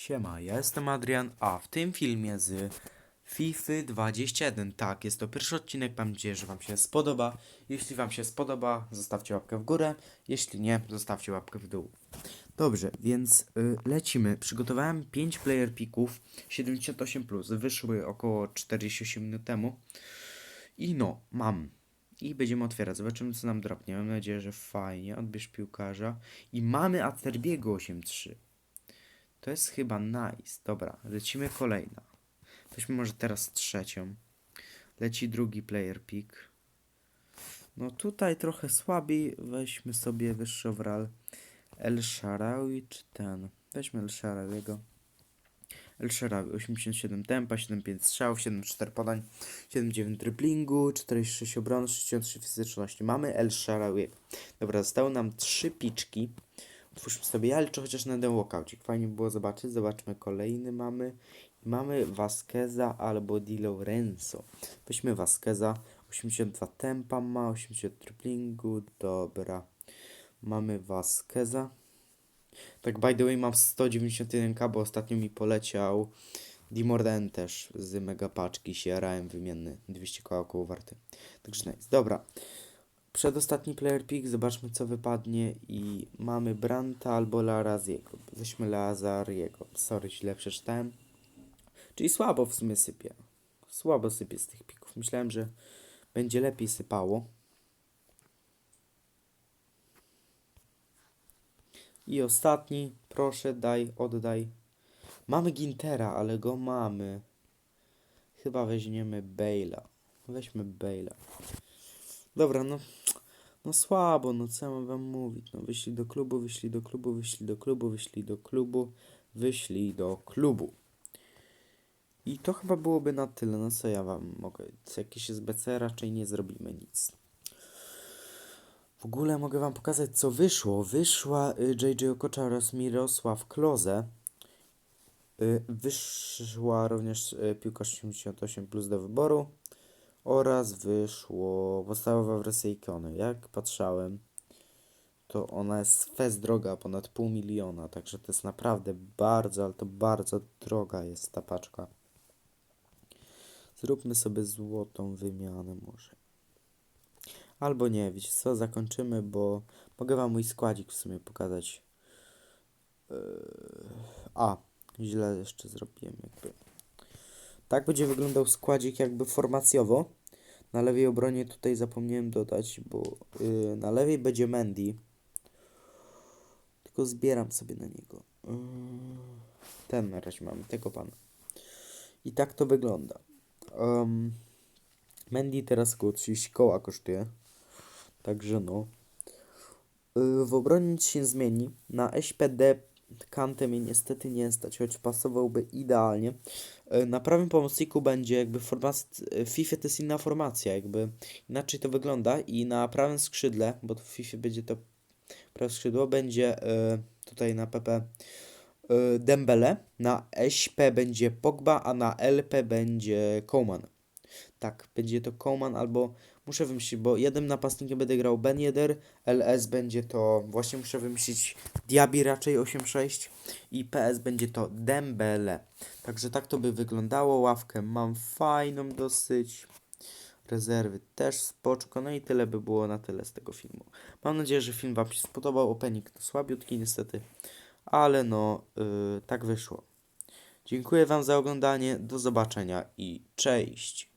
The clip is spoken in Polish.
Siema, ja jestem Adrian, a w tym filmie z FIFA 21, tak, jest to pierwszy odcinek, mam nadzieję, że Wam się spodoba. Jeśli Wam się spodoba, zostawcie łapkę w górę, jeśli nie, zostawcie łapkę w dół. Dobrze, więc y, lecimy. Przygotowałem 5 player picków 78+, plus. wyszły około 48 minut temu. I no, mam. I będziemy otwierać. Zobaczymy, co nam dropnie. Mam nadzieję, że fajnie. Odbierz piłkarza. I mamy Acerbiego 8-3. To jest chyba nice. Dobra, lecimy kolejna. Weźmy może teraz trzecią. Leci drugi player pick. No tutaj trochę słabiej. Weźmy sobie wyższy overall. El Sharawi czy ten? Weźmy El Sharawiego. El Sharawi 87 tempa, 75 strzał, 74 podań, 79 driblingu, 46 obron, 63 fizyczności. Mamy El Sharawiego. Dobra, zostały nam trzy piczki. Otwórzmy sobie ja liczę chociaż na ten walkoucik. Fajnie było zobaczyć. Zobaczmy kolejny mamy. Mamy Vasqueza albo Di Lorenzo. Weźmy Vasqueza. 82 tempa ma, 80 driblingu. Dobra. Mamy Vasqueza. Tak by the way mam 191k, bo ostatnio mi poleciał Di Morden też z mega paczki się jarałem wymienny. 200 koła około warty. Także nice. Dobra. Przedostatni player pick, zobaczmy co wypadnie i mamy Branta albo Laraziego. Weźmy Lazariego. Sorry, źle przeczytałem. Czyli słabo w sumie sypie. Słabo sypie z tych pików. Myślałem, że będzie lepiej sypało. I ostatni, proszę daj, oddaj. Mamy Gintera, ale go mamy. Chyba weźmiemy Bale'a. Weźmy Bale'a. Dobra, no, no słabo, no co mam wam mówić? No wyślij do klubu, wyślij do klubu, wyślij do klubu, wyślij do klubu, wyślij do klubu. I to chyba byłoby na tyle, no co ja wam mogę, co jakieś SBC raczej nie zrobimy nic. W ogóle mogę wam pokazać co wyszło. Wyszła y, JJ Okocza oraz Mirosław Kloze. Y, Wyszła również y, piłkarz 88 plus do wyboru oraz wyszło podstawowa wersja ikony. Jak patrzałem, to ona jest fest droga, ponad pół miliona, także to jest naprawdę bardzo, ale to bardzo droga jest ta paczka. Zróbmy sobie złotą wymianę może. Albo nie, wiecie co, zakończymy, bo mogę wam mój składzik w sumie pokazać. Yy, A, źle jeszcze zrobiłem jakby. Tak będzie wyglądał składzik jakby formacjowo. Na lewej obronie tutaj zapomniałem dodać, bo yy, na lewej będzie Mendy. Tylko zbieram sobie na niego. Yy, ten na razie mamy, tego pana. I tak to wygląda. Um, teraz około 30 koła kosztuje. Także no. Yy, w obronie nic się zmieni. Na SPD Kantę mnie niestety nie stać, choć pasowałby idealnie. Yy, Na prawym pomocniku będzie jakby formacja, w FIFA to jest inna formacja, jakby inaczej to wygląda i na prawym skrzydle, bo w FIFA będzie to prawe skrzydło, będzie yy, tutaj na PP Dembele, na SP będzie Pogba, a na LP będzie Coman. Tak, będzie to Coman albo muszę wymyślić, bo jednym napastnikiem będę grał Ben Yedder, LS będzie to, właśnie muszę wymyślić Diaby raczej 8-6 i PS będzie to Dembele. Także tak to by wyglądało, ławkę mam fajną dosyć, rezerwy też spoczko, no i tyle by było na tyle z tego filmu. Mam nadzieję, że film Wam się spodobał, opening to słabiutki niestety, ale no, yy, tak wyszło. Dziękuję Wam za oglądanie, do zobaczenia i cześć!